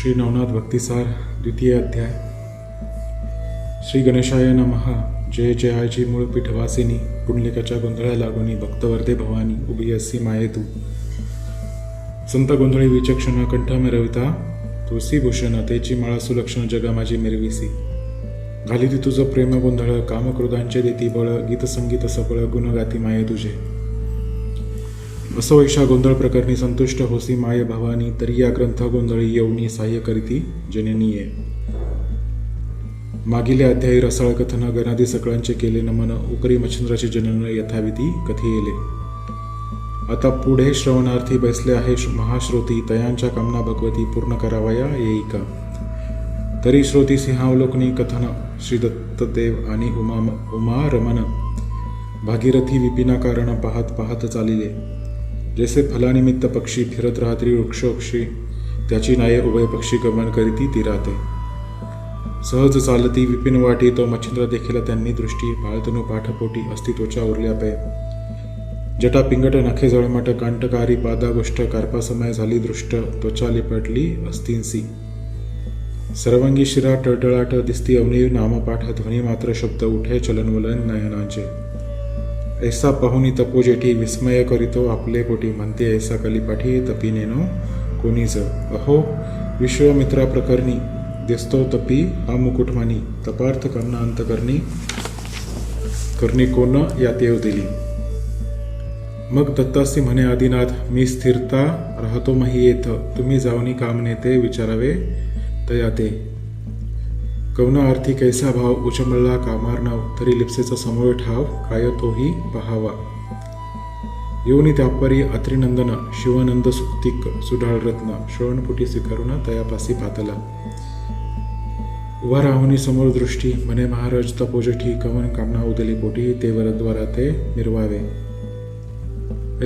श्री नवनाथ भक्तिसार द्वितीय अध्याय। श्री गणेशाय नमः। जय जयाची मूळ पीठवासिनी पुंडलिकाच्या गोंधळा लागोनी भक्तवर्धे भवानी उभी असी माये तू। संत गोंधळी विचक्षण कंठ मिरविता तुळसी भूषण तेची माळा सुलक्षण जगा माझी मिरविसी। घाली ती तुझं प्रेम गोंधळ कामक्रोधांचे देती बळ गीत संगीत सबळ गुणगाती माये तुझे। असो ऐशा गोंधळ प्रकरणी संतुष्ट होसी माय भवानी तरी या ग्रंथ गोंधळी येऊनी सहाय्य करीती जननीये. मागील अध्यायी रसाळ कथन गणादी सकळांचे केले नमन उकरी मच्छिंद्राचे जनन यथाविधी येले आता पुढे श्रवणार्थी बसले आहे महाश्रोती तयांच्या कामना भगवती पूर्ण करावया येई का तरी श्रोती सिंहावलोकनी कथन श्री दत्तदेव आणि उमा उमा रमन भागीरथी विपिना कारण पाहत पाहत चालिले. जैसे फलानिमित्त पक्षी फिरत राहत्री वृक्षोक्षी त्याची नाये उभय पक्षी गमन करीती ती राहते सहज चालती विपिन वाटी तो मच्छिंद्र देखील त्यांनी दृष्टी बाळतनु पाठपोटी अस्तित्वच्या उरल्या पे. जटा पिंगट नखे जळमट कांटकारी पादागोष्ट कार्पासमय झाली दृष्ट त्वचा लिपटली अस्थिंसी सर्वांगी शिरा टळटळाट दिसती अवनी नामपाठ ध्वनी मात्र शब्द उठे चलनवलन नयनांचे. ऐसा पाहुनी तपोजेठी विस्मय करीतो आपले पोटी म्हणते ऐसा कलिपाठी तपिनेनो कोणीच अहो विश्वमित्रा प्रकरणी दिसतो तपी हा मुकुटमानी तपार्थ करणा अंतकरणी करणी कोण यात येऊ दिली. मग दत्तासी म्हणे आदिनाथ मी स्थिरता राहतो मही येथ तुम्ही जाऊनी काम नेते विचारावे तयाते. कवन आरती कैसा भाव उचमळला कामार्णव तरी लिप्सेचा समोर ठाव काय तोही पहावा योनी त्यापरी अत्रिनंदन शिवनंद सुक्तिक सुढाळ रत्न श्रवणपुटी स्वीकारून तयापासी पातला. उभा राहुनी समोर दृष्टी मने महाराज तपोजठी कवन कामना उदली पोटी ते वरद्वारा ते निर्वावे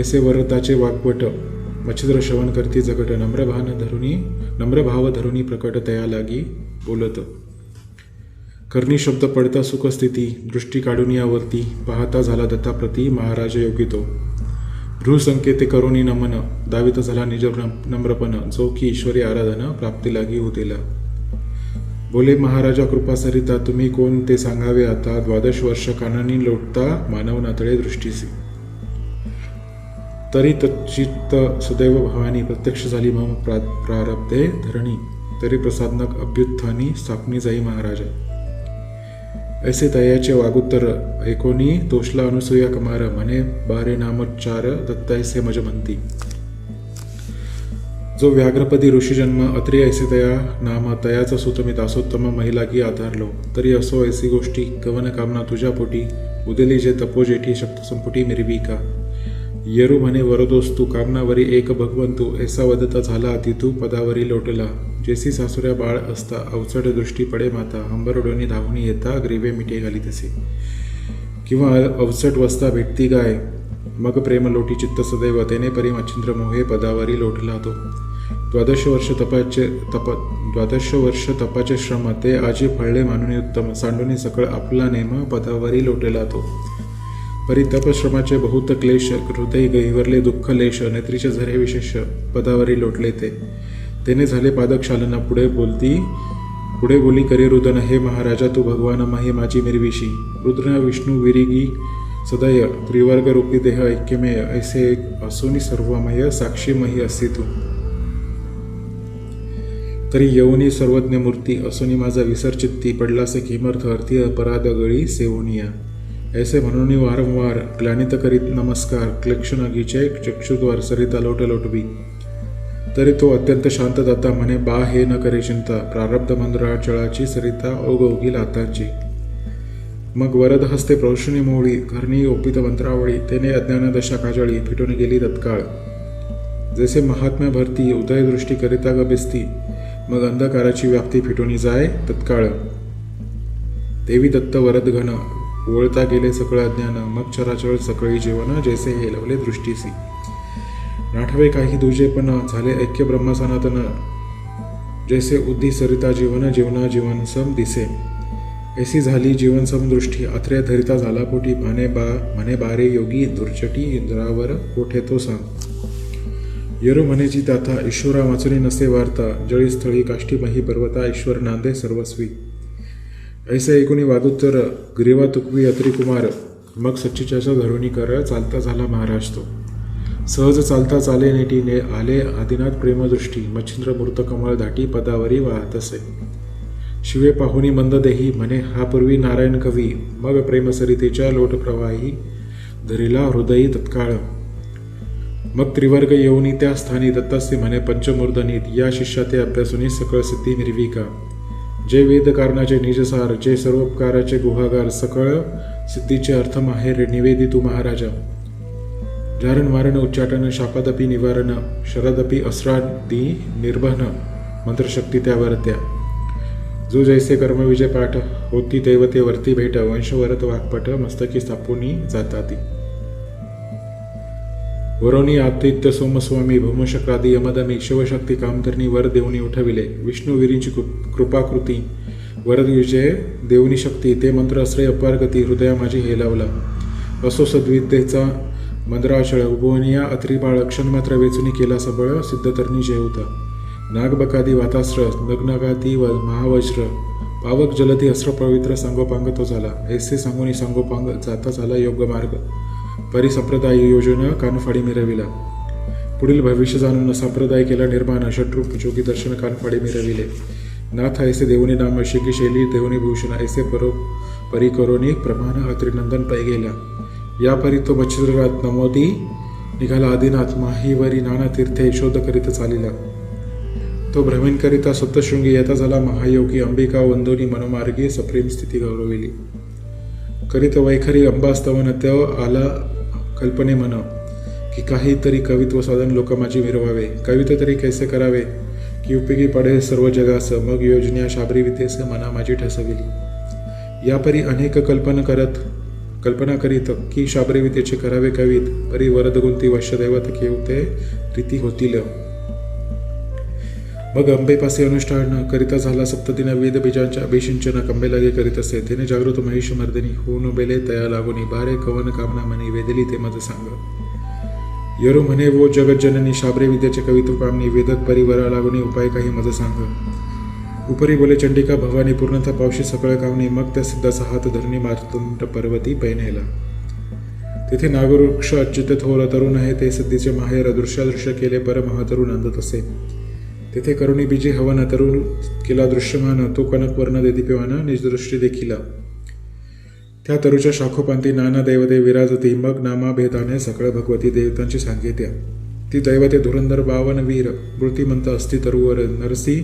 ऐसे वरदाचे वाकवट मच्छिद्र श्रवण करती जगट नम्रभान धरुनी नम्रभाव धरुनी प्रकट तया लागी बोलत. करणी शब्द पडता सुखस्थिती दृष्टी काढून यावरती पाहता झाला दत्ताप्रती महाराज योगी तो. भ्रूसंकेते करोनी नमन दावित झाला निज नम्रपण जो की ईश्वरी आराधन प्राप्ती लागी होतेला. बोले महाराजा कृपा सरिता तुम्ही कोण ते सांगावे आता? द्वादश वर्ष कानानी लोटता मानव नातळे दृष्टीसी. तरी तच्चित्त सुदैव भवानी प्रत्यक्ष झाली मम प्रा प्रारब्धे धरणी. तरी प्रसादनक अभ्युत्थानी स्थापनी जाई महाराजा. ऐसे तयाचे वागुत्तर ऐकोनी तोषला अनुसूया कमार म्हणे बारे नामोच्चार दत्तायसे मज म्हणती जो व्याघ्रपदी ऋषीजन्म अत्रि ऐसे तया नाम तयाचा सुतमी दासोत्तम महिलागी आधारलो। तरी असो ऐसी गोष्टी कवन कामना तुझ्या पोटी उदेली जे तपोजेठी शक्त संपुटी मिरवी का येरू म्हणे वरदोस्तू कामनावरी एक भगवंतू ऐसा वदता झाला तिथू पदावरी लोटला. जेसी सासुऱ्या बाळ असता अवचट दृष्टी पडे माता. हंबरडोनी धावून येता ग्रीवे मिठे घाली तसे किंवा अवचट वस्ता भेटती गाय. मग प्रेम लोटी चित्त सदैव. तेने परी मच्छिंद्र मोहे पदावरी लोटला तो. द्वादश वर्ष तपाचे तप द्वादश वर्ष तपाचे श्रम. ते आजी फळले मानुनी उत्तम. सांडुनी सकळ आपला नेम पदावरी लोटला तो. परितपश्रमाचे बहुत क्लेश हृदय गहिवरले दुःख लेश नेत्रीचे झरे विशेष पदावरी लोटले ते. तेने झाले पादक्षालना पुढे बोलती पुढे बोली करी रुदन हे महाराजा तू भगवान माही माझी मिरविशी रुद्र विष्णू विरिगी सदय त्रिवर्ग रूपी देह ऐक्यमेय ऐसे एक असोनी सर्वमय साक्षीमही असे तू. तरी यवनी सर्वज्ञ मूर्ती असोनी माझा विसर चित्ती पडलासे किमर्थ अर्थी अपराध गळी सेवनिया. ऐसे म्हणून वारंवार ग्लानित करीत नमस्कार क्लेक्षण गीचे चक्षुद्वार सरिता लोट लोटवी तरी तो अत्यंत शांत दाता म्हणे बा हे न करे चिंता. प्रारब्ध मंदराचळाची सरिता ओघ लाताची. मग वरद हस्ते प्रौषणी मोळी घरणी ओपित मंत्रावळी तेने अज्ञान दशा काजळी फिटून गेली तत्काळ. जसे महात्म्या भरती उदयदृष्टी करिता ग मग अंधकाराची व्याप्ती फिटून जाय तत्काळ. देवी दत्त वरद घन ओळता गेले सकळ अज्ञान मग चराचर सकळी जीवन जैसे हेलवले दृष्टीसी. नाठवे काही दुजेपण झाले ऐक्य ब्रह्मसनातन जैसे उद्दी सरिता जीवन जीवना जीवन सम दिसे. ऐसी झाली जीवन समदृष्टी आत्र्या धरिता झाला पोटी. भाने बा म्हणे बारे योगी दुर्चटी इंद्रावर कोठे तो सांग यरु म्हणेची ताथा ईश्वरा वाचुनी नसे वार्ता. जळी स्थळी काष्टी मही पर्वता ईश्वर नांदे सर्वस्वी. ऐसे ऐकुनी वादोत्तर ग्रीवा तुकवी अत्री कुमार मग सच्चिच्याचा धरुणी कर चालता झाला महाराज तो. सहज चालता चाले नेटी ने आले आदिनाथ प्रेमदृष्टी मच्छिंद्र मूर्त कमळ धाटी पदावरी वाहत असे. शिवे पाहुणी मंद देही म्हणे हा पूर्वी नारायण कवी मग प्रेमसरितेच्या लोटप्रवाही धरिला हृदयी तत्काळ. मग त्रिवर्ग येऊनी त्या स्थानी दत्तस्ते म्हणे पंचमूर्धनीत या शिष्या ते सकळ सिद्धी मिरविका जे वेद कारणाचे निजसार जे सर्वोपकाराचे गुहागार सकळ सिद्धीचे अर्थ माहेर निवेदी तू महाराजा. जारण वारण उच्चाटन शापादपी निवारण शरदपी अस्रादी निर्बन मंत्रशक्ती त्यावर त्या जो जैसे कर्मविजय पाठ होती दैवते वरती भेट वंशवरत वाकपट मस्तकी स्थापुनी जाताती. वरोनी आदित्य सोमस्वामी भूमशक्रादी यमदमी शिवशक्ती कामधरणी वर देऊनी उठविले विष्णुवीरींची कृ- कृपाकृती वरद विजय देवनी शक्ती ते मंत्र आश्रय अपारगती हृदया माझी हेलावला असो सद्विद्येचा मंद्राचळ उभवनिया अत्रिबाळ क्षणमात्र वेचुनी केला सबळ सिद्धतरणी जेवता नागबकादी वातास्र नग्नगाती व महावज्र पावक जलती अस्त्र पवित्र सांगोपांग तो झाला ऐसे सांगोनी सांगोपांग जाता झाला योग्य मार्ग परिसंप्रदाय योजना कानफाडी मिरविला. पुढील भविष्य जाणून संप्रदाय केला निर्माण षटरूप जोगी दर्शन कानफाडी मिरविले. नाथ ऐसे देवनी नाम शिकी शैली देवनी भूषण ऐसे परो परिकरोनी प्रमाण अत्रिनंदन पै गेला. या परी तो मच्छिद्रगात नमोदी निघाला आदिनाथ माहीवरी नाना तीर्थे शोध करीत चालिला. तो भ्रमीण करिता सप्तशृंगी येता झाला महायोगी अंबिका वंदोनी मनोमार्गी सप्रेम स्थिती गौरविली. करीत वैखरी अंबास्तवन त्यो आला कल्पने मन की काहीतरी कवित्व साधन लोक माझी मिरवावे. कविता तरी कैसे करावे? की उपयोगी पडेल सर्व जगास. मग योजन्या शाबरी वितेस मना माझी ठसविली. यापरी अनेक कल्पना करत कल्पना करीत की शाबरी वितेचे करावे कवित. परी वरदगुंती वश्यदैवत वश्य केवते रीती होतील. मग अंबेपासे अनुष्ठान करिता झाला सप्तदिन वेद बीजांच्या अभिषिंचन कंबे लागे करीत असे. तिने जागृत महिष मर्दिनी होऊन बेले तया लागुनी बारे कवन कामना मनी वेदली ते मज सांग. यरो म्हणे वो जगज्जननी शाबरे विद्याचे कवित्व कामनी वेदक परिवरा लागुनी उपाय काही मज सांग. उपरी बोले चंडिका भवानी पूर्णतः पावशी सकळ कावनी मग त्या सिद्धाचा हात धरणी मारतुंड पर्वती पैनेला. तेथे नागवृक्ष अच्युत थोर तरुण आहे ते सिद्धीचे माहेर दृश्यादृश्य केले पर महातरुण आणत असे. तेथे करुणी बीजी हवन तरुण केला दृश्यमान तो कनक वर्ण देदीप्यमान निजदृष्टी देखिला. त्या तरुच्या शाखोपांती नाना दैवते विराजती मग नामाभेदाने सकळ भगवती देवतांची सांगित्या ती दैवते धुरंधर बावन वीर मृतिमंत अस्ति तरुवर नरसी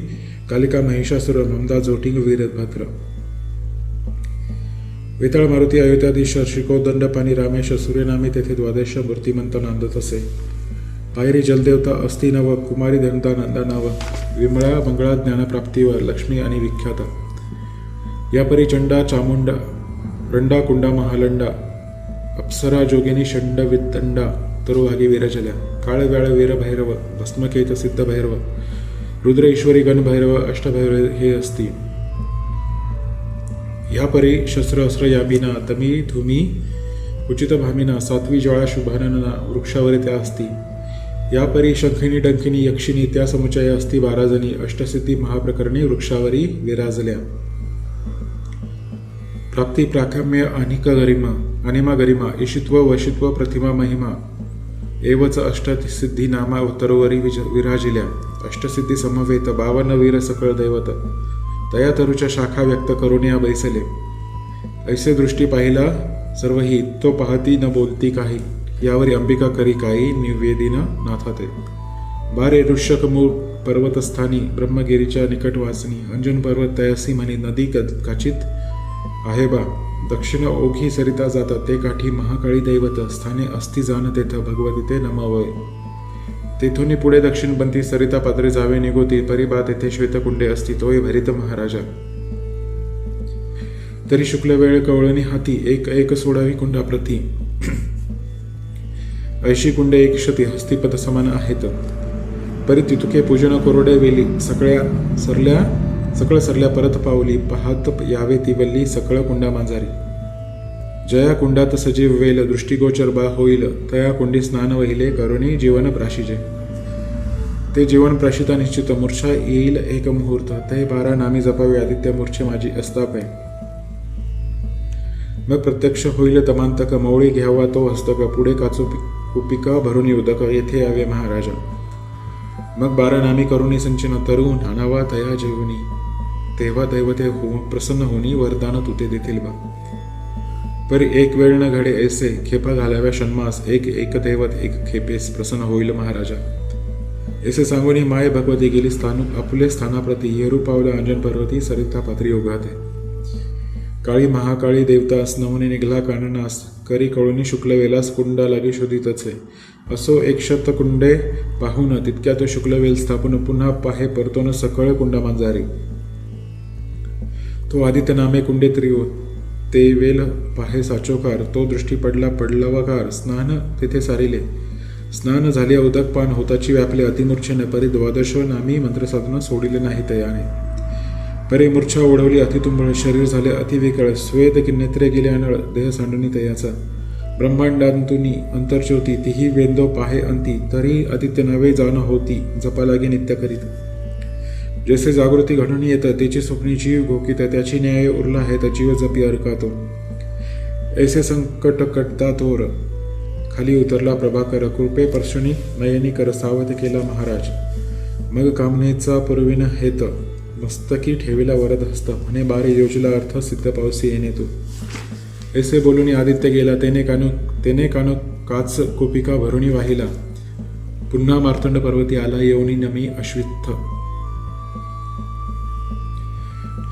कालिका महिषासुर ममदा जोटिंग वीर भद्र. वेताळ मारुती अयोध्याधीश शिकोदंड पाणी रामेश सूर्यनामी तेथे द्वादश मूर्तिमंत नांदत असे. पायरी जलदेवता अस्ति नव कुमारी धनता नंदा नव विमळा मंगळा ज्ञानप्राप्तीवर लक्ष्मी आणि विख्यात. यापरी चंडा चामुंडा रंडा कुंडा महालंडा अप्सरा जोगिनी षंड वित्तंडा तरुवागी वीरजल्या काळ व्याळ वीर भैरव भस्मकेत सिद्ध भैरव रुद्र ईश्वरी अष्टभैरव हे असती. ह्या परी शस्त्र अस्त्र याबिना तमी धुमी उचित भामिना सात्वी ज्वाळा शुभानना वृक्षावरी त्या असती. या परी शंखिनी डंखिनी यक्षिणी त्या समुचय अस्थि बाराजणी अष्टसिद्धी महाप्रकरणी वृक्षावरी विराजल्या. प्राप्ती प्राकाम्य अनिक गरिमा अनिमा गरिमा ईशित्व वशित्व प्रतिमा महिमा एवच अष्टसिद्धी नामा उत्तरोवरी विज विराजिल्या. अष्टसिद्धी समवेत बावन्न वीर सकळ दैवत तया तरुच्या शाखा व्यक्त करून या बैसले. ऐसे दृष्टी पाहिला सर्वही तो पाहती न बोलती काही. यावरी अंबिका करी काही निवेदिन नाथाते. बारे ऋषक मूळ पर्वतस्थानी ब्रह्मगिरीच्या निकटवासनी अंजुन अंजन पर्वत तयासी म्हणी नदी काचित आहे बा. दक्षिण ओघी सरिता जातात ते काठी महाकाळी दैवत स्थाने अस्ति जाण तेथ भगवती ते नमावय. तेथून पुढे दक्षिणपंथी सरिता पात्रे जावे निघोती परिबा तेथे श्वेतकुंडे असती तोय भरित महाराजा. तरी शुक्ल वेळ कवळणी हाती एक एक सोडावी कुंडा प्रति ऐशी कुंडे एक शती हस्तिपद समान आहेत. परी तितुके पूजन कोरडे वेली सगळ्या सरल्या सकळ सरल्या परत पावली पाहत यावे ती वल्ली सकळ कुंडा मांजारी. जया कुंडात सजीव वेल दृष्टिगोचर बा होईल तया कुंडी स्नान वहिले करुणी जीवन प्राशिजे. ते जीवन प्राशिता निश्चित मूर्छा येईल एक मुहूर्त ते बारा नामी जपावे आदित्य मूर्छे माझी अस्तापे मग प्रत्यक्ष होईल तमांत कमवळी घ्यावा तो हस्तक पुढे काचू कुपिका भरून युदक येथे यावे महाराजा। मग बारा नामी करुणी संचन तरुण आणावा तया जेवणी। तेव्हा दैवते हो प्रसन्न होनी वरदान तुते देतील बा। परी एक वेळ न घडे ऐसे खेपा घालाव्या शन्मास एक एक दैवत एक खेपेस प्रसन्न होईल महाराजा। ऐसे सांगून माय भगवती गेली स्थान आपले स्थानाप्रती येरू पावला अंजन पर्वती सरिता पात्री ओघाते काळी महाकाळी देवतास नवने निघला काननास करी कळूनी शुक्लवेलास कुंडा लागी शोधितचे असो एक शत कुंडे पाहून तितक्या तो शुक्लवेल स्थापून पुन्हा पाहे परतोन सकळ कुंडा मांजारी. तो आदित्य नामे कुंडे त्रिओ ते वेल पाहे साचोकार तो दृष्टी पडला पडलावाकार स्नान तेथे सारिले. स्नान झाले उदक पान होताची व्यापले अतिमूर्छेने परी द्वादश नामी मंत्रसाधना सोडिले नाही तयाने. परे मूर्छा ओढवली अतितुंबळ शरीर झाले अतिविकळ स्वेद किन्नेत्रे गेले अनळ देह सांडणी तयाचा. ब्रह्मांडांतुनी अंतर्ज्योती तिही वेंदो पाहे अंती तरी आदित्य नवे जाण होती जपा लागे नित्य करीत. जैसे जागृती घडून येतं त्याची स्वप्नी जीव घोकित त्याची न्याय उरला आहे तर जीव जपी अरकातो ऐसे संकट कटता तोर खाली उतरला प्रभाकर कृपे पर्शणी नयनी कर सावध केला महाराज. मग कामनेचा पूर्वीन हेत मस्तकी ठेविला वरद हस्त म्हणे बारे योजला अर्थ सिद्ध पावसी येणे तू. ऐसे बोलून आदित्य गेला तेने कानो तेने कानो काच कोपिका भरुणी वाहिला. पुन्हा मार्तंड पर्वती आला येऊनी नमी अश्वित्थ.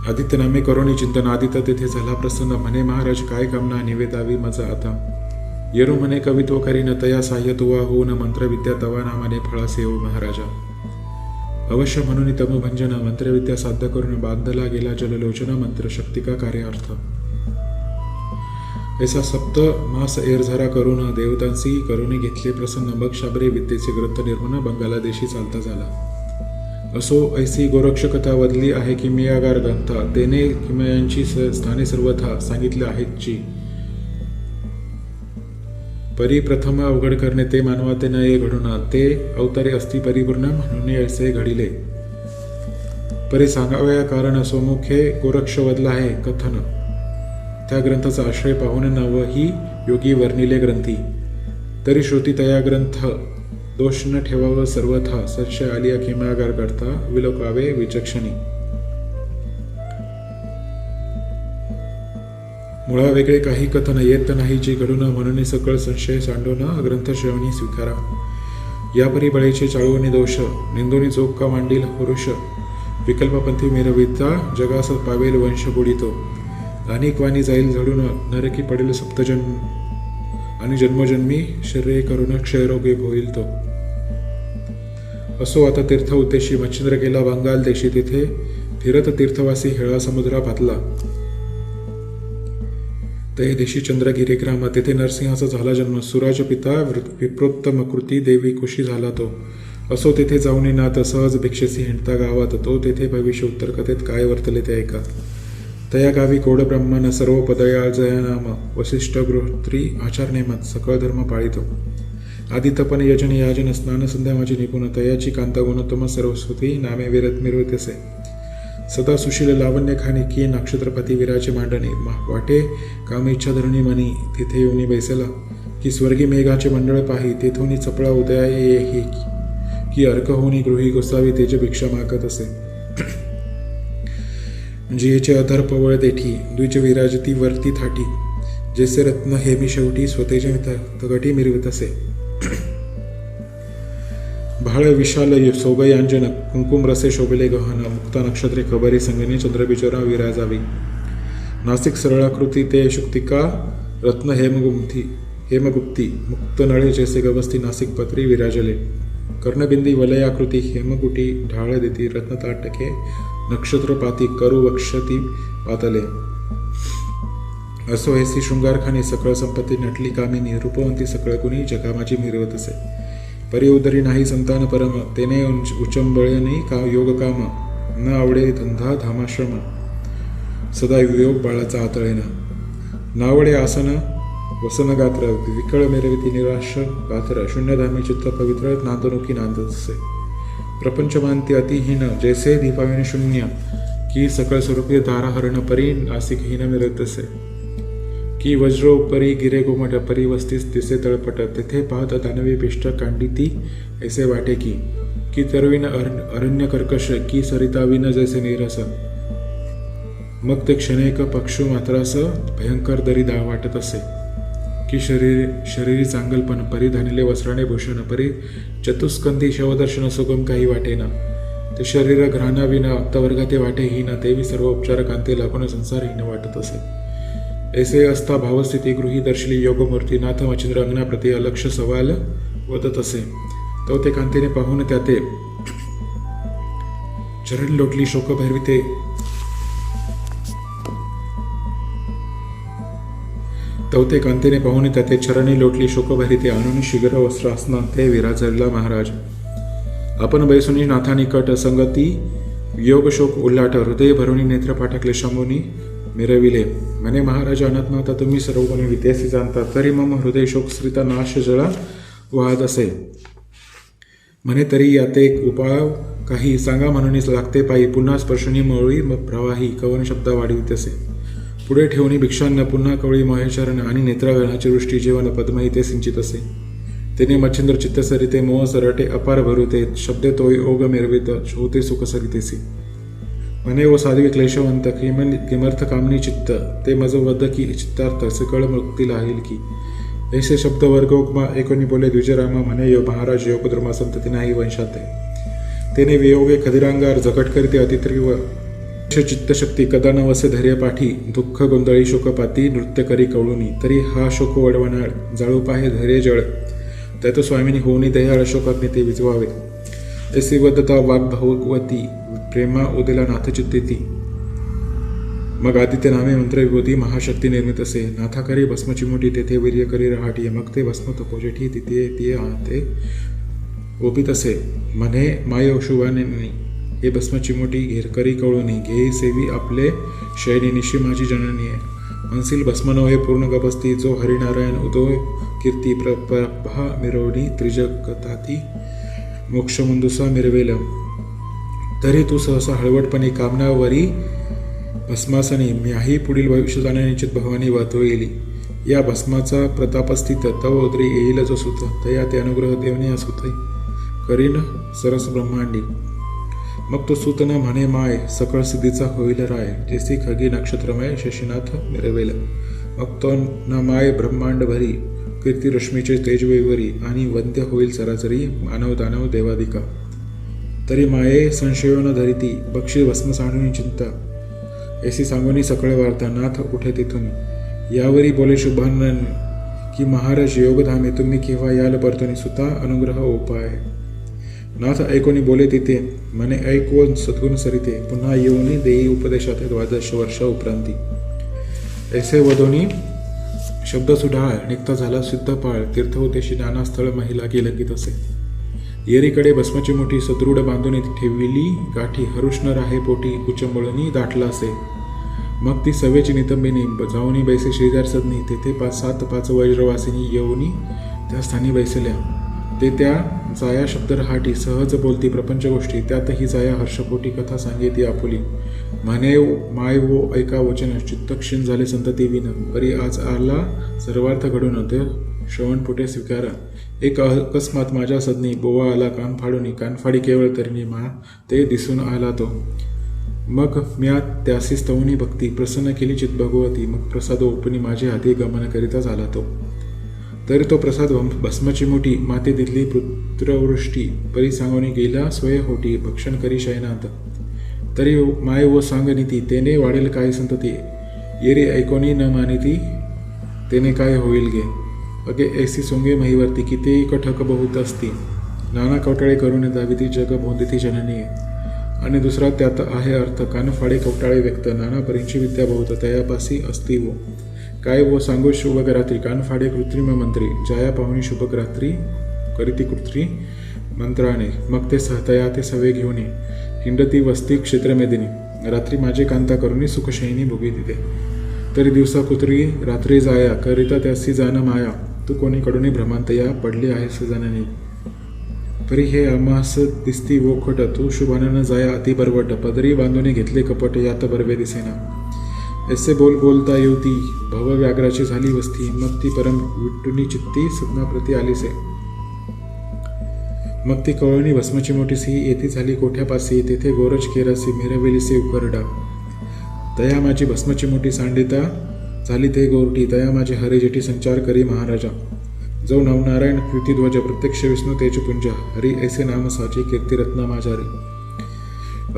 आदित्य नामे करोनी चिंतन आदित्य तेथे झाला प्रसन्न म्हणे महाराज काय कामना निवेदावी मजा आता? येरू म्हणे कवित्व करीन तया साह्य तुवा होऊन मंत्रविद्या तवा नामाने फळासे हो महाराजा. अवश्य म्हणून तमभंजन मंत्रविद्या साध्य करून बांधला गेला जललोचना मंत्र शक्तिका कार्यार्थ. ऐसा सप्त मास एरझरा करून देवतांसी करुणे घेतले प्रसन्न मग शाबरे विद्येचे ग्रंथ निर्माण बंगालादेशी चालता झाला. असो ऐसी गोरक्षकथा वदली आहे किमयागार ग्रंथा. तेने किमयांची स- स्थाने सर्वथा सांगितल्या आहेत जी. परी प्रथम अवघड करणे ते मानवाते नये घडून ते अवतारे असती परिपूर्ण म्हणून ऐसे घडिले. परी सांगावया कारण असोमुखे गोरक्ष वदला आहे कथन. त्या ग्रंथाचा आश्रय पाहून नव ही योगी वर्णिले ग्रंथी. तरी श्रुती तया ग्रंथ. दोष न ठेवावं सर्वथा संशय आलिया किमागार करता विलोकावे विचक्षणी. मुळा वेगळे काही कथन येत नाही जी घडून म्हणून सकळ संशय सांडून ग्रंथश्रवणी स्वीकारा. या परिबळेचे चाळवणी दोष निंदोनी चोक्का मांडील पुरुष? विकल्पपंथी मिरविता जगास पावेल वंश बुडितो. अनेक वाणी जाईल झडून नरकी पडेल सप्तजन्म आणि जन्मजन्मी शरीर करून क्षयरोगी होईल तो. असो आता तीर्थ उद्देशी मच्छिंद्र गेला बंगाल देशी तिथे फिरत तीर्थवासी हेळा समुद्रा पातला. ते देशी चंद्रगिरी ग्राम तेथे नरसिंहाचा झाला जन्म. सुराज पिता वृ- विप्रोत्तम कृती देवी कुशी झाला तो. असो तेथे जाऊन नाथ सहज भिक्षसी हिंडता गावात. तो तेथे भविष्य उत्तर कथेत काय वर्तले ते ऐका. तया गावी कोड ब्राह्मण सर्व पदया जयनाम. वसिष्ठ गृहत्री आचार नेमत सकळ धर्म पाळितो. आदितपन यजन याजन स्नान संध्या माझी निपुण. तयाची कांता गुणोत्तम सरस्वती नामे विरत मिरवतेसे. सदा सुशील लावण्य खाणी की नक्षत्रपती विराचे मांडणे. मा- वाटे काम इच्छा धरणी मनी तिथे येऊन बैसला. की स्वर्गी मेघाचे मंडळ पाही तेथून चपळा उदया हे की अर्क होनी गृही गोसावी तेज भिक्षा मागत असे. म्हणजे जियेचे अधर पवळ देठी द्विज विराजती वरती थाटी. जैसे रत्न हे मी शेवटी स्वतेज तगटी मिरवत असे. भाळ विशाल सोगयांजन कुंकुम रसे शोभिले गहन मुक्ता नक्षत्रे खबरी संगणी चंद्रबिचरा विराजावी नासिक सरळाकृती ते शुक्तिका रत्न हेमगुंथी हेमगुप्ती मुक्त नळे जैसे गवस्ती नासिक पत्री विराजले कर्णबिंदी वलयाकृती हेमकुटी ढाळ देती रत्नताटके नक्षत्रपाती करू वक्षती पातले असो हेसी शृंगारखानी सकळ संपत्ती नटली कामिनी रूपवंती सकळ कुणी जगामाची मिरवत असे परिउदरी नाही संतान परम तेने उंच- का योग काम न आवडे धंधा धामाश्रम. सदा योग बाळाचा आतळेना. नावडे आसन वसन गात्र विकळ मेरविती निराश गात्र शून्यधामी चित्त पवित्र नांदनुकी नांदसे. प्रपंच मानती अतिहीन जैसे दीपाविन शून्य की सकळ स्वरूपी दारा हरण परी नासिक हीन मिळत असे की वज्रो परी गिरे गोमट परी वस्तीस दिसे तळपट तेथे पाहत दानवी पिष्ट कांडिती ऐसे वाटे की की तरविन अर- अरण्य कर्कश की सरिताविन जैसे नीरस. मग ते क्षणेक पक्षू मात्रास भयंकर दरी दा वाटत असे की शरीर शरीरी चांगलपण परिधानिले वस्त्राने भूषण परी चतुस्कंदी शवदर्शन सुगम काही वाटेना. ते शरीर घ्राणाविना अत्तवर्गाते वाटेहीन तेवी सर्व उपचार कांते लागून संसारहीन वाटत असे. ऐसे असता भावस्थिती गृही दर्शली योगमूर्ती नाथ मच्छिंद्र अंगणाप्रती अलक्ष सवाल वदत असे. तो ते कांतीने पाहून त्याते चरण लोटली शोक भैरविते तवते कांतीने पाहून त्याते चरणी लोटली शोकभरिते आणून शिगर वस्त्र असना ते विराजला महाराज. आपण बैसुनी नाथानिकट संगती योग शोक उल्लाट हृदय भरुणी नेत्र पाठकले शंभुनी मिरविले. म्हणे महाराज अनंतनाथा तुम्ही सर्वपणे कोणी विद्यासी जाणता तरी मम हृदय शोकश्रिता नाश जळा वाहत असे म्हणे तरी यात एक उपाय काही सांगा म्हणूनच लागते पायी. पुन्हा स्पर्शनी मळी प्रवाही कवन शब्द वाढवित असे. पुढे ठेवणी भिक्षांना पुन्हा कवळी महेशरण आणि नेत्रागणाची वृष्टी जीवन पद्मही ते सिंचित असे. तिने मच्छिंद्र चित्तसरिते मोह सरटे अपार भरुते शब्दे तोय ओग मिरवित होते सुख सरितेसी म्हणे व साध्वी क्लेशवंत किमन किमर्थ कामनी चित्त ते मज वद की चित्तार्थ सकळ मुक्ती लाहील की ऐसे शब्द वर्ग उपमा एकोणी बोले द्विजरामा म्हणे यो महाराज योगधर्मा संतती नाही वंशाते तेने वियोगे खदिरांगार झकट करीते अतित्रीव चित्तशक्ती कदा धैर्य पाठी दुःख गोंधळी शोकपाती नृत्य करी कवळुनी तरी हा शोक वडवणार जाळू पाहे धैर्य जळ त्यात स्वामिनी होऊनी दह्या शोकाग्नी ते विजवावे तसे वदता वाग प्रेमा उदेला नाथचित्ते ती मग आदित्य नामे मंत्र विभूती महाशक्ती निर्मित असे नाथाकरी भस्मची मोठी तेथे वीर्य करी रहाटी मग ते भस्म तपोजेठी तिथे ते ते ओपित असे म्हणे माय शुभाने हे भस्मची मोठी घेरकरी कळूनी घे सेवी आपले शयनी निशी माझी जननी आहे मनसील भस्मनो हे पूर्ण गपस्ती जो हरिनारायण उदय कीर्ती प्र प्रभा मिरवणी त्रिजगताती मोक्ष मुंदुसा मिरवेल तरी तू सहसा हळवटपणे कामनावरी भस्मासनी म्याही पुढील भविष्य जाण्या निश्चित भवानी वातो येईल या भस्माचा प्रतापस्थित तव उदरी येईल जो सुत तया ते अनुग्रह देवने असुत करीन सरस ब्रह्मांडी. मग तो सुतन म्हणे माय सकळ सिद्धीचा होईल राय. जेसी खगी नक्षत्रमय शशीनाथ मिरवेल. मग तो न माय ब्रह्मांड भरी कीर्ती रश्मीचे तेजवेवरी आणि वंद्य होईल सरासरी मानव दानव देवाधिका तरी माये संशयो न धरिती बक्षी भस्म सांडून चिंता. ऐसी सांगूनी सकळे वार्ता नाथ उठे तिथून. यावरी बोले शुभानन की महाराज योगधामे तुम्ही केव्हा याल परतोनी सुता अनुग्रह उपाय. नाथ ऐकोनी बोले तिथे मने ऐकून सद्गुण सरिते पुन्हा येऊन देई उपदेशात द्वादश वर्ष उपरांती. ऐसे वधोनी शब्द सुढाळ निघता झाला सिद्धपाळ तीर्थोदेशी नाना स्थळ महिला गेलगीत असे येरीकडे भस्माची मोठी सदृढ बांधून ठेवली. गाठी हरुष्ण राहे पोटी कुचंबळणी दाटला असे. मग ती सवेची नितंबिनी जाऊनी बैसे शेजार सदनी तेथे पाच सात पाच वज्रवासिनी येऊनी त्या स्थानी बैसल्या. ते त्या जाया शब्द रहाटी सहज बोलती प्रपंच गोष्टी त्यातही जाया हर्षपोटी कथा सांगेती आपुली. म्हणे माय वो ऐका वचन चित्तक्षीण झाले झाले संतती विन परी आज आला सर्वार्थ घडून ते श्रवणपुटे स्वीकारा. एक अकस्मात माझ्या सदनी बोवा आला कान फाडूनी कानफाडी केवळ तरी मा ते दिसून आला तो. मग म्या त्यासी स्तवनी भक्ती प्रसन्न केली चित भगवती मग प्रसाद ओपनी माझे हाती गमन करिता झाला तो. तरी तो प्रसाद भस्मची भस्माची मोठी माते दिली पुत्रवृष्टी परी सांगोनी गेला स्वय होटी भक्षण करी शयनात. तरी माय व सांगनिती तेने वाढेल काय संतती? येरे ऐकोनी न मानिती तेने काय होईल गे? अगे ऐसी सोंगे महिवरती किती कठक बहुत असती. नाना कवटाळे करून जावी ती जग भोंदिती जननी आणि दुसरा त्यात आहे अर्थ कानफाडे कवटाळे व्यक्त नाना परींची विद्या बहुत तयापासी असती वो. काय वो सांगू शुभक रात्री कानफाडे कृत्रिम मंत्री जाया पाहुणी शुभक रात्री करीती कृत्री मंत्राने मग ते सहतया ते सवे घेऊन ये. हिंडती वस्ती क्षेत्रमेदिनी रात्री माझे कांता करुणी सुखशयनी भोगी दिले तरी दिवसा कुत्री रात्री जाया करिता त्यासी जाण माया. तू कोणीकडूनही कडून भ्रमांतया पडली आहेस जननी परी हे आम्हास दिसती वोखट तू शुभानन जाया अति बरवट. पदरी बांधून घेतले कपट यात बरवे दिसेना. ऐसे बोल बोलता येवती भव व्याघ्राची झाली वस्ती. मग ती परम विटुनी चित्ती सुग्नाप्रती आलीसे. मग ती कवळणी भस्माची मोठीसी येती झाली कोठ्यापासी तेथे गोरज केरासी मिरविलीसी उकरडा दया माझी भस्माची मोठी सांडिता झाली ते गोरटी तया माझे हरे जेठी संचार करी महाराजा. जो नवनारायण कृतीध्वज प्रत्यक्ष विष्णू तेज पुंजा. हरी ऐसे नाम साची कीर्तिरत्न माझारी.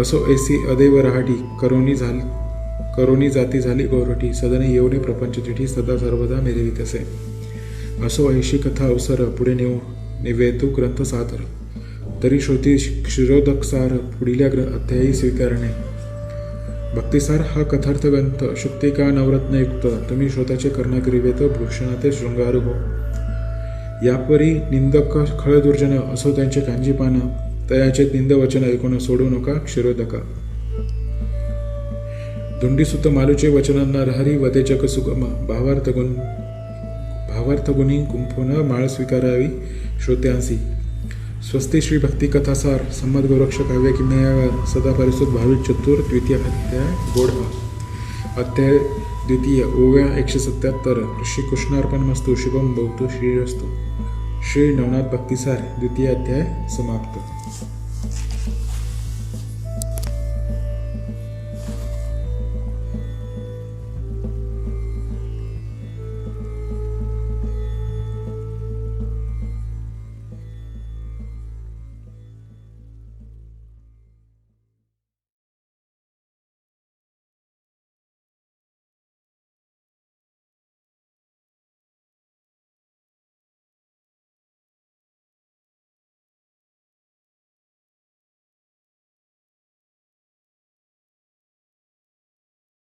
असो ऐसी अदेव रहाटी करोनी झाली करोनी जाती झाली गोरटी. सदने येवणे प्रपंच चिठी सदा सर्वदा मिरवीत असे असो ऐशी कथा अवसर पुढे नेऊ निवेदू ग्रंथ सादर. तरी श्रोती क्षिरोदक सार पुढील अध्यायी स्वीकारणे. भक्तिसार हा कथार्थ ग्रंथ शुक्तिका नवरत्नयुक्त तुम्ही श्रोताचे कर्णग्रीवेत भूषणाते शृंगार हो यापरी निंदक खळदुर्जन असो त्यांचे कांजीपानं तयाचे निंद वचन ऐकून सोडू नका क्षिरोदका. धुंडीसुत मालूचे वचनांना रहरी वदे जग सुगम भावार्थ गुण भावार्थ गुणी गुंफून माळ स्वीकारावी श्रोत्यांसी. स्वस्ती श्री भक्ती कथासार संमत गोरक्ष काव्य किमया सदा परिसुत भाविक चतुर द्वितीय अध्याय गोडवा अध्याय द्वितीय ओव्या एकशे सत्याहत्तर श्री कृष्णार्पण मस्तू शुभम श्री असतो श्री नवनाथ भक्तिसार द्वितीय अध्याय समाप्त.